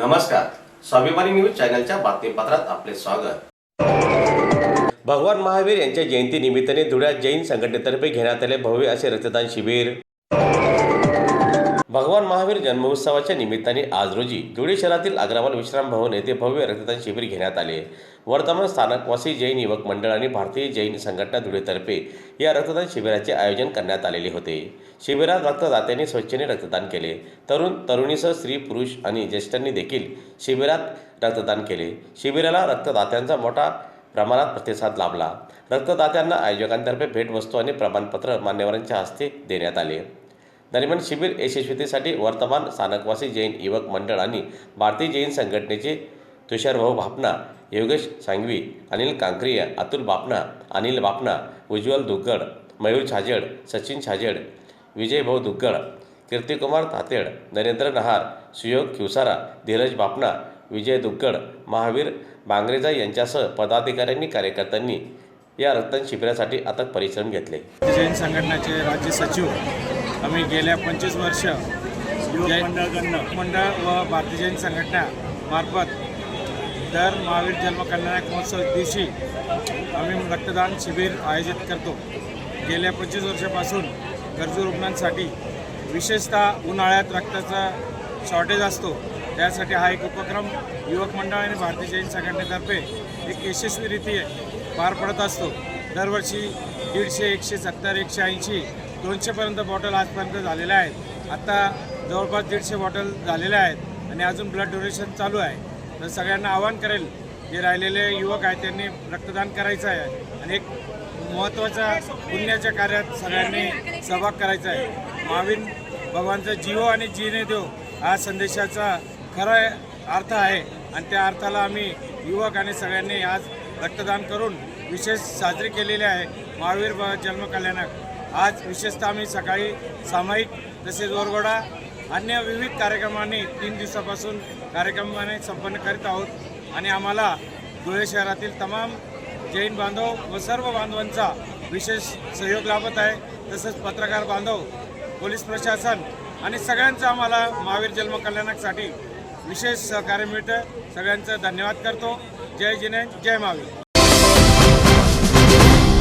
नमस्कार. स्वाभिमानी न्यूज चॅनलच्या बातमीपत्रात आपले स्वागत. भगवान महावीर यांच्या जयंती निमित्ताने धुळ्यात जैन संघटनेतर्फे घेण्यात आले भव्य असे रक्तदान शिबिर. भगवान महावीर जन्मोत्सवाच्या निमित्ताने आज रोजी धुळे शहरातील अग्रवाल विश्राम भवन येथे भव्य रक्तदान शिबिर घेण्यात आले. वर्तमान स्थानकवासी जैन युवक मंडळ आणि भारतीय जैन संघटना धुळेतर्फे या रक्तदान शिबिराचे आयोजन करण्यात आलेले होते. शिबिरात रक्तदात्यांनी स्वच्छेने रक्तदान केले. तरुण तरुणीसह स्त्री पुरुष आणि ज्येष्ठांनी देखील शिबिरात रक्तदान केले. शिबिराला रक्तदात्यांचा मोठा प्रमाणात प्रतिसाद लाभला. रक्तदात्यांना आयोजकांतर्फे भेटवस्तू आणि प्रमाणपत्र मान्यवरांच्या हस्ते देण्यात आले. दरम्यान शिबिर यशस्वीतेसाठी वर्तमान स्थानकवासी जैन युवक मंडळ आणि भारतीय जैन संघटनेचे तुषारभाऊ भापना योगेश सांगवी अनिल कांक्रिया अतुल बापना अनिल बापना उज्ज्वल दुग्गड मयूर छाजेड सचिन छाजेड विजयभाऊ दुग्गड कीर्तिकुमार तातेड नरेंद्र नहार सुयोग खिवसारा धीरज बापना विजय दुग्गड महावीर बांगरेजा यांच्यासह पदाधिकाऱ्यांनी कार्यकर्त्यांनी या रक्तदान शिबिरासाठी अथक परिश्रम घेतले. जैन संघटनेचे राज्य सचिव आम्ही गेल्या पंचवीस वर्ष मंडळ व भारतीय जैन संघटना मार्फत दर महावीर जन्म कल्याण महोत्सव दिवशी आम्ही रक्तदान शिबिर आयोजित करतो. गेल्या पंचवीस वर्षापासून गरजू रुग्णांसाठी विशेषतः उन्हाळ्यात रक्ताचा शॉर्टेज असतो. त्यासाठी हा एक उपक्रम युवक मंडळ आणि भारतीय जैन संघटनेतर्फे एक यशस्वीरित्या पार पडत असतो. दरवर्षी दीडशे एकशे सत्तर एकशे ऐंशी दोनशेपर्यंत बॉटल आजपर्यंत झालेल्या आहेत. आत्ता जवळपास दीडशे बॉटल झालेल्या आहेत आणि अजून ब्लड डोनेशन चालू आहे. तर सगळ्यांना आवाहन करेल जे राहिलेले युवक आहेत त्यांनी रक्तदान करायचं आहे. आणि एक महत्त्वाच्या पुण्याच्या कार्यात सगळ्यांनी सहभाग करायचा आहे. महावीर भगवानचा जीव आणि जीने देव हा संदेशाचा खरा अर्थ आहे. आणि त्या अर्थाला आम्ही युवक आणि सगळ्यांनी आज रक्तदान करून विशेष साजरी केलेले आहे. महावीर जन्मकल्याणक. आज विशेषतः आम्ही सकाळी सामायिक तसेच वरघोडा अन्य विविध कार्यक्रमांनी तीन दिवसापासून कार्यक्रमाने संपन्न करीत आहोत. आणि आम्हाला धुळे शहरातील तमाम जैन बांधव व सर्व बांधवांचा विशेष सहयोग लाभत आहे. तसंच पत्रकार बांधव पोलीस प्रशासन आणि सगळ्यांचं आम्हाला महावीर जन्म कल्याणासाठी विशेष सहकार्य मिळतं. सगळ्यांचं धन्यवाद करतो. जय जिने जय महावीर.